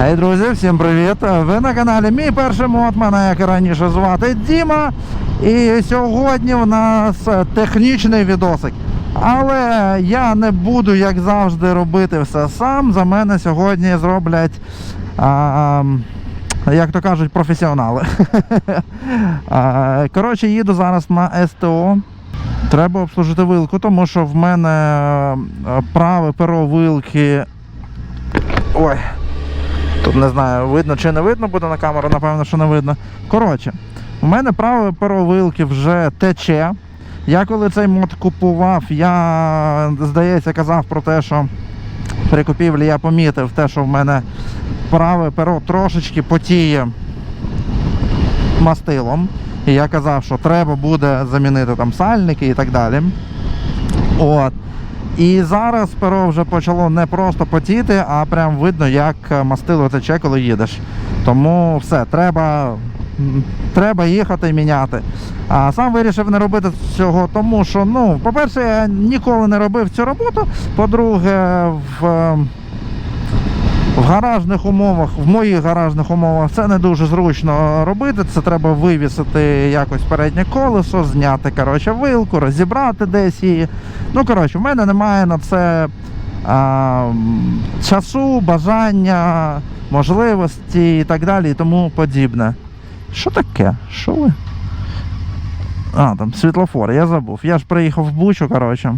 Гей, друзі, всім привіт! Ви на каналі Мій перший мод, мене як і раніше звати Діма. І сьогодні в нас технічний відосик. Але я не буду, як завжди, робити все сам. За мене сьогодні зроблять, а, як то кажуть, професіонали. Коротше, їду зараз на СТО. Треба обслужити вилку, тому що в мене праве перо вилки. Ой. Тут не знаю, видно чи не видно буде на камеру, напевно, що не видно. Коротше, у мене праве перо вилки вже тече. Я коли цей мод купував, я, здається, казав про те, що при купівлі я помітив те, що в мене праве перо трошечки потіє мастилом. І я казав, що треба буде замінити там сальники і так далі. От. І зараз перо вже почало не просто потіти, а прям видно, як мастило тече, коли їдеш. Тому все, треба, треба їхати і міняти. А сам вирішив не робити цього, тому що, ну, по-перше, я ніколи не робив цю роботу. По-друге, в, в гаражних умовах, в моїх гаражних умовах це не дуже зручно робити. Це треба вивісити якось переднє колесо, зняти коротше, вилку, розібрати десь її. Ну, коротше, в мене немає на це а, часу, бажання, можливості і так далі, і тому подібне. Що таке? Що ви? А, там світлофор, я забув. Я ж приїхав в Бучу, коротше.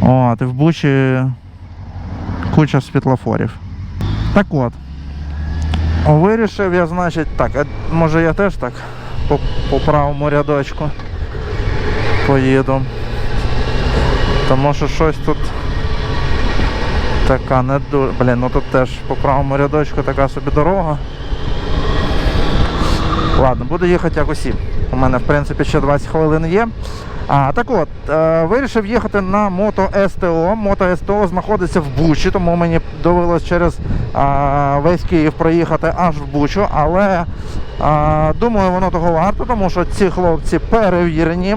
От, і в Бучі куча світлофорів. Так от. Вирішив я, значить, так, а може я теж так по, по правому рядочку поїду. Тому що щось тут така не дуже. Блін, ну тут теж по правому рядочку така собі дорога. Ладно, буду їхати як усі. У мене, в принципі, ще 20 хвилин є. А, так от, е, вирішив їхати на мото СТО. Мото СТО знаходиться в Бучі, тому мені довелось через а, весь Київ проїхати аж в Бучу. Але а, думаю, воно того варто, тому що ці хлопці перевірені.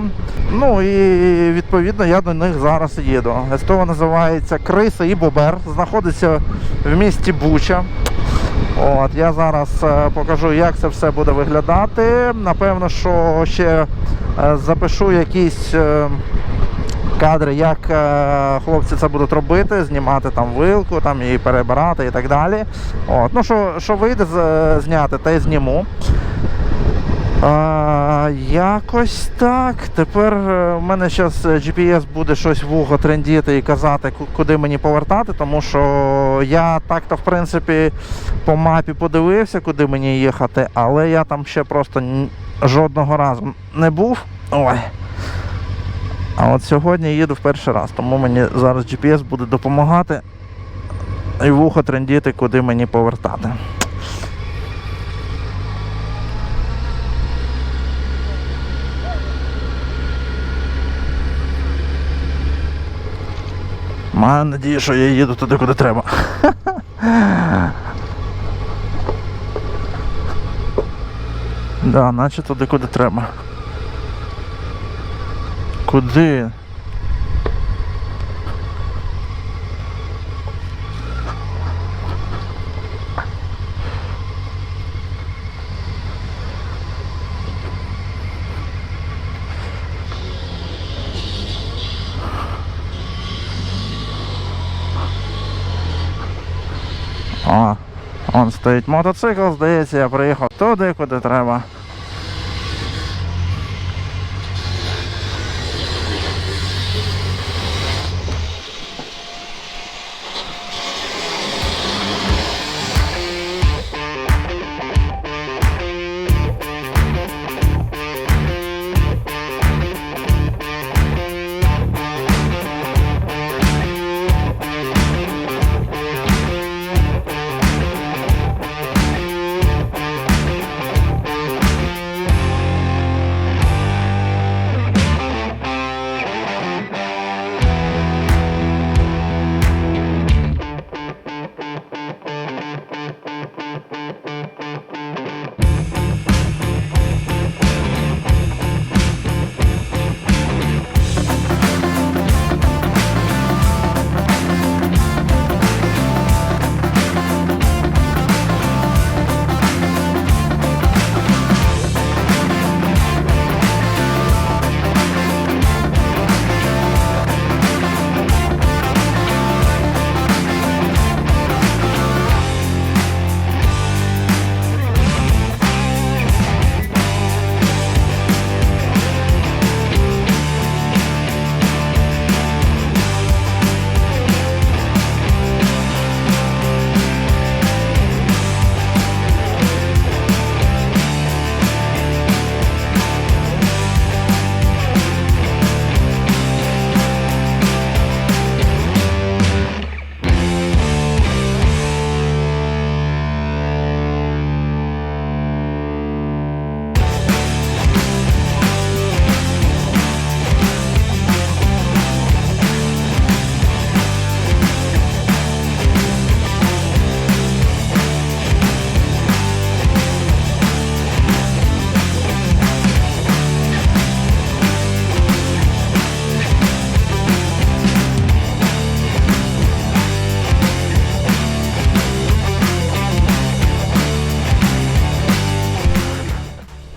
Ну і відповідно я до них зараз їду. СТО називається Криса і Бобер. Знаходиться в місті Буча. От, я зараз е, покажу, як це все буде виглядати. Напевно, що ще е, запишу якісь е, кадри, як хлопці це будуть робити, знімати там вилку там, і перебирати і так далі. От, ну, що, що вийде зняти, те й зніму. А, якось так. Тепер е, в мене зараз GPS буде щось в ухо трендіти і казати, куди мені повертати, тому що я так-то в принципі по мапі подивився, куди мені їхати, але я там ще просто жодного разу не був. Ой. А от сьогодні їду в перший раз, тому мені зараз GPS буде допомагати і в ухо трендіти, куди мені повертати. Маю надію, що я їду туди, куди треба. Да, наче туди, куди треба. Куди? О, он стоїть мотоцикл, здається, я приїхав туди, куди треба.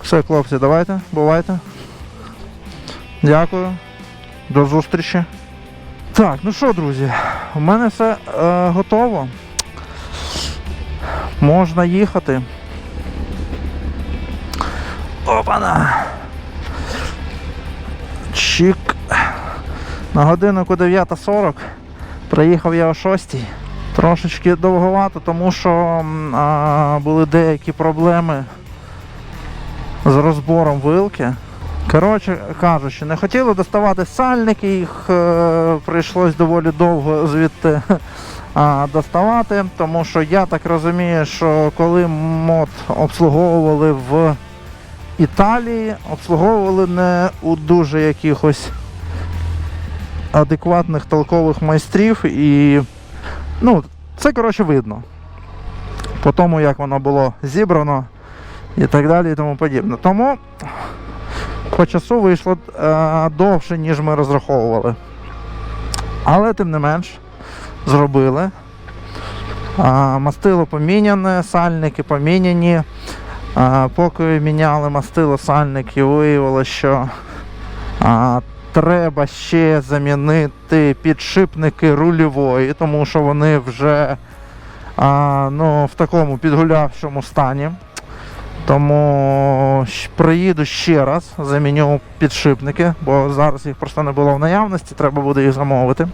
Все, хлопці, давайте, бувайте. Дякую. До зустрічі. Так, ну що, друзі, у мене все е, готово. Можна їхати. Опана. Чик. На годиннику 9.40. Приїхав я о 6. Трошечки довговато, тому що а, були деякі проблеми з розбором вилки. Коротше кажучи, не хотіли доставати сальники, їх е, прийшлось доволі довго звідти а, доставати, тому що я так розумію, що коли мод обслуговували в Італії, обслуговували не у дуже якихось адекватних толкових майстрів і ну, це коротше видно. По тому, як воно було зібрано і так далі і тому подібне. Тому по часу вийшло е, довше, ніж ми розраховували. Але тим не менш зробили. А, мастило поміняне, сальники поміняні. А, поки міняли мастило сальники, виявилося, що а, треба ще замінити підшипники рульової, тому що вони вже а, ну, в такому підгулявшому стані. Тому приїду ще раз, заміню підшипники, бо зараз їх просто не було в наявності, треба буде їх замовити.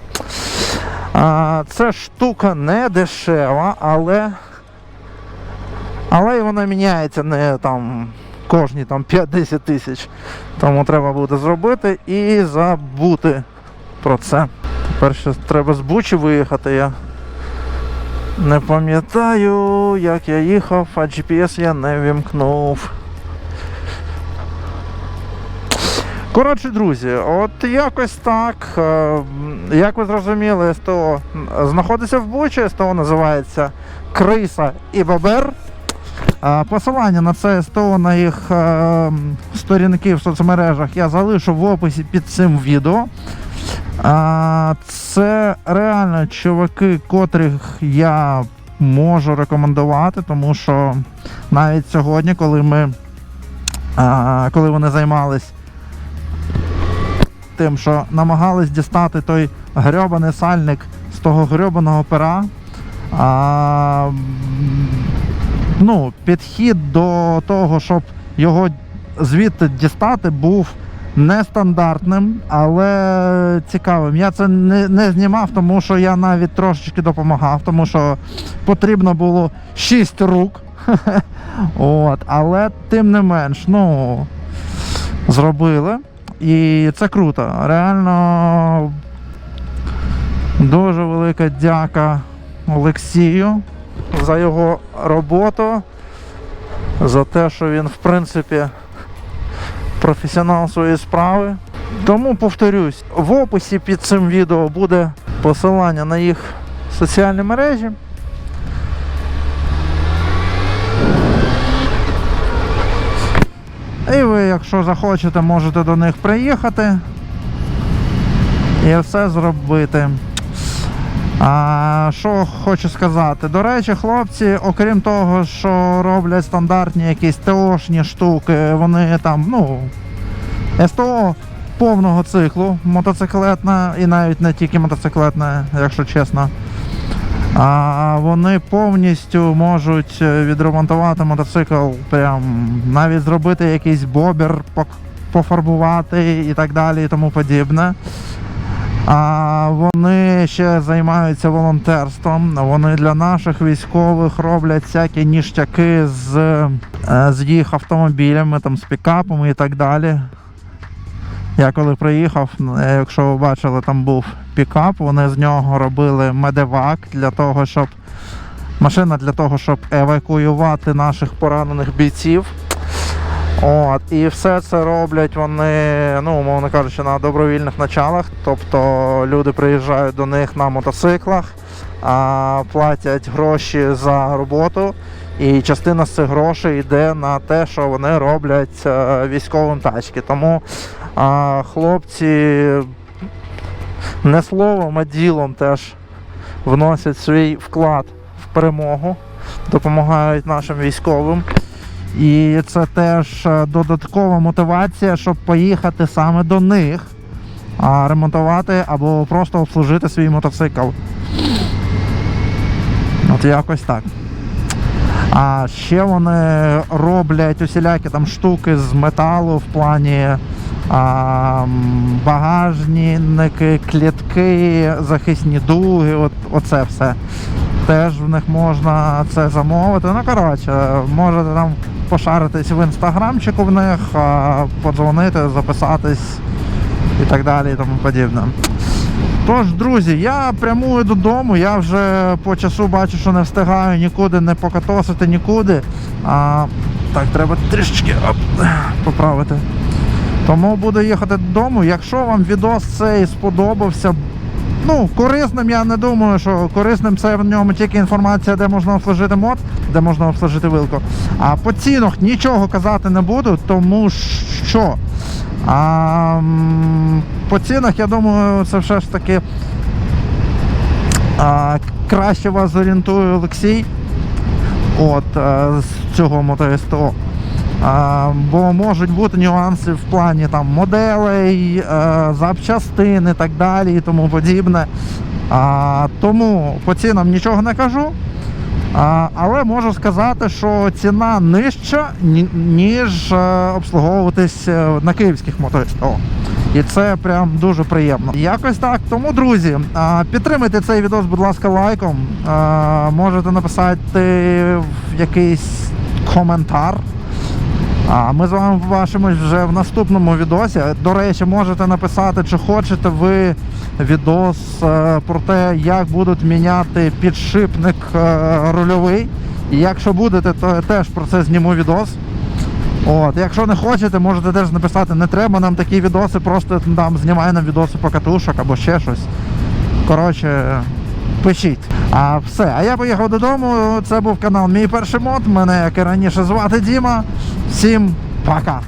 А, це штука не дешева, але, але вона міняється не там кожні там 5-10 тисяч. Тому треба буде зробити і забути про це. Тепер ще треба з Бучі виїхати. Я не пам'ятаю, як я їхав, а GPS я не вімкнув. Коротше, друзі, от якось так. Е, Як ви зрозуміли, СТО знаходиться в Бучі, СТО називається Криса і Бобер. Е, Посилання на це СТО на їх е, сторінки в соцмережах я залишу в описі під цим відео. А, це реально чуваки, котрих я можу рекомендувати, тому що навіть сьогодні, коли ми а, коли вони займались тим, що намагались дістати той грьобаний сальник з того грьобаного пера, а, ну, підхід до того, щоб його звідти дістати, був нестандартним, але цікавим. Я це не, не знімав, тому що я навіть трошечки допомагав, тому що потрібно було 6 рук. От, але тим не менш, ну, зробили. І це круто. Реально дуже велика дяка Олексію за його роботу, за те, що він, в принципі, професіонал своєї справи. Тому повторюсь, в описі під цим відео буде посилання на їх соціальні мережі. І ви, якщо захочете, можете до них приїхати і все зробити. А що хочу сказати? До речі, хлопці, окрім того, що роблять стандартні якісь ТОшні штуки, вони там, ну, СТО повного циклу мотоциклетна і навіть не тільки мотоциклетна, якщо чесно. А вони повністю можуть е, відремонтувати мотоцикл, прям навіть зробити якийсь бобер, пофарбувати і так далі, і тому подібне. А вони ще займаються волонтерством. Вони для наших військових роблять всякі ніштяки з, е, з їх автомобілями, там, з пікапами і так далі. Я коли приїхав, е, якщо ви бачили, там був пікап, вони з нього робили медевак для того, щоб машина для того, щоб евакуювати наших поранених бійців. От, і все це роблять вони, ну, умовно кажучи, на добровільних началах. Тобто люди приїжджають до них на мотоциклах, а, платять гроші за роботу, і частина з цих грошей йде на те, що вони роблять е, військовим тачки. Тому а, хлопці не словом, а ділом теж вносять свій вклад в перемогу, допомагають нашим військовим. І це теж е, додаткова мотивація, щоб поїхати саме до них, а ремонтувати або просто обслужити свій мотоцикл. От якось так. А ще вони роблять усілякі там штуки з металу в плані а, багажники, клітки, захисні дуги, от, оце все. Теж в них можна це замовити. Ну, коротше, можете там пошаритись в інстаграмчику в них, подзвонити, записатись і так далі і тому подібне. Тож, друзі, я прямую додому, я вже по часу бачу, що не встигаю нікуди не покатосити нікуди. А, так, треба трішечки оп, поправити. Тому буду їхати додому. Якщо вам відос цей сподобався, ну, корисним, я не думаю, що корисним це в ньому тільки інформація, де можна обслужити мод, де можна обслужити вилку. А по цінах нічого казати не буду, тому що. А, по цінах, я думаю, це все ж таки а, краще вас зорієнтує Олексій. От е, з цього мотоСТО. А, бо можуть бути нюанси в плані там моделей, е, запчастин і так далі і тому подібне. А, тому по цінам нічого не кажу. А, але можу сказати, що ціна нижча, ніж е, обслуговуватись е, на київських мотоСТО. І це прям дуже приємно. Якось так. Тому, друзі, підтримайте цей відос, будь ласка, лайком. Можете написати якийсь коментар. А ми з вами побачимось вже в наступному відосі. До речі, можете написати, чи хочете ви відос е, про те, як будуть міняти підшипник е, рульовий. І якщо будете, то я теж про це зніму відос. От, якщо не хочете, можете теж написати, не треба нам такі відоси, просто там знімай нам відоси по катушок або ще щось. Коротше, пишіть. А все. А я поїхав додому. Це був канал Мій перший мод. Мене, як і раніше, звати Діма. Всім пока!